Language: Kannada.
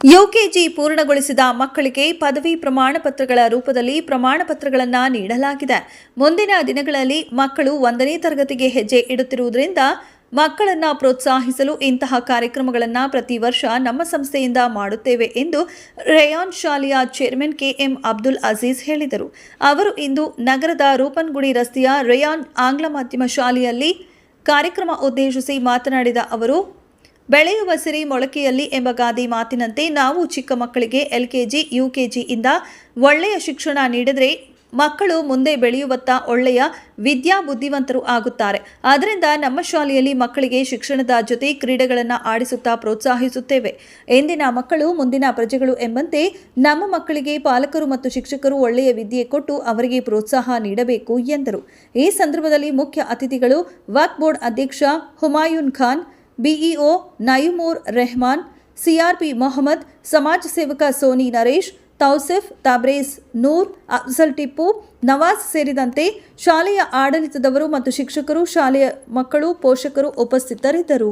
ಯುಕೆಜಿ ಪೂರ್ಣಗೊಳಿಸಿದ ಮಕ್ಕಳಿಗೆ ಪದವಿ ಪ್ರಮಾಣ ಪತ್ರಗಳ ರೂಪದಲ್ಲಿ ಪ್ರಮಾಣ ಪತ್ರಗಳನ್ನು ನೀಡಲಾಗಿದೆ. ಮುಂದಿನ ದಿನಗಳಲ್ಲಿ ಮಕ್ಕಳು ಒಂದನೇ ತರಗತಿಗೆ ಹೆಜ್ಜೆ ಇಡುತ್ತಿರುವುದರಿಂದ ಮಕ್ಕಳನ್ನು ಪ್ರೋತ್ಸಾಹಿಸಲು ಇಂತಹ ಕಾರ್ಯಕ್ರಮಗಳನ್ನು ಪ್ರತಿ ವರ್ಷ ನಮ್ಮ ಸಂಸ್ಥೆಯಿಂದ ಮಾಡುತ್ತೇವೆ ಎಂದು ರೇಯಾನ್ ಶಾಲೆಯ ಚೇರ್ಮನ್ ಕೆಎಂ ಅಬ್ದುಲ್ ಅಜೀಜ್ ಹೇಳಿದರು. ಅವರು ಇಂದು ನಗರದ ರೂಪನ್ಗುಡಿ ರಸ್ತೆಯ ರೇಯಾನ್ ಆಂಗ್ಲ ಮಾಧ್ಯಮ ಶಾಲೆಯಲ್ಲಿ ಕಾರ್ಯಕ್ರಮ ಉದ್ದೇಶಿಸಿ ಮಾತನಾಡಿದ ಅವರು ಬೆಳೆಯುವ ಸಿರಿ ಮೊಳಕೆಯಲ್ಲಿ ಎಂಬ ಗಾದಿ ಮಾತಿನಂತೆ ನಾವು ಚಿಕ್ಕ ಮಕ್ಕಳಿಗೆ ಎಲ್ಕೆಜಿ, ಯುಕೆಜಿಯಿಂದ ಒಳ್ಳೆಯ ಶಿಕ್ಷಣ ನೀಡಿದರೆ ಮಕ್ಕಳು ಮುಂದೆ ಬೆಳೆಯುವತ್ತ ಒಳ್ಳೆಯ ವಿದ್ಯಾ ಬುದ್ಧಿವಂತರು ಆಗುತ್ತಾರೆ. ಆದ್ದರಿಂದ ನಮ್ಮ ಶಾಲೆಯಲ್ಲಿ ಮಕ್ಕಳಿಗೆ ಶಿಕ್ಷಣದ ಜೊತೆ ಕ್ರೀಡೆಗಳನ್ನು ಆಡಿಸುತ್ತಾ ಪ್ರೋತ್ಸಾಹಿಸುತ್ತೇವೆ. ಎಂದಿನ ಮಕ್ಕಳು, ಮುಂದಿನ ಪ್ರಜೆಗಳು ಎಂಬಂತೆ ನಮ್ಮ ಮಕ್ಕಳಿಗೆ ಪಾಲಕರು ಮತ್ತು ಶಿಕ್ಷಕರು ಒಳ್ಳೆಯ ವಿದ್ಯೆ ಕೊಟ್ಟು ಅವರಿಗೆ ಪ್ರೋತ್ಸಾಹ ನೀಡಬೇಕು ಎಂದರು. ಈ ಸಂದರ್ಭದಲ್ಲಿ ಮುಖ್ಯ ಅತಿಥಿಗಳು ವಕ್ ಬೋರ್ಡ್ ಅಧ್ಯಕ್ಷ ಹುಮಾಯೂನ್ ಖಾನ್ ಬಿಇಒ ನಯಮೂರ್ ರೆಹಮಾನ್, ಸಿಆರ್ಪಿ ಮೊಹಮ್ಮದ್, ಸಮಾಜ ಸೇವಕ ಸೋನಿ ನರೇಶ್, ತೌಸಿಫ್ ತಾಬ್ರೇಸ್ ನೂರ್, ಅಫ್ಜಲ್ ಟಿಪ್ಪು, ನವಾಜ್ ಸೇರಿದಂತೆ ಶಾಲೆಯ ಆಡಳಿತದವರು ಮತ್ತು ಶಿಕ್ಷಕರು, ಶಾಲೆಯ ಮಕ್ಕಳು, ಪೋಷಕರು ಉಪಸ್ಥಿತರಿದ್ದರು.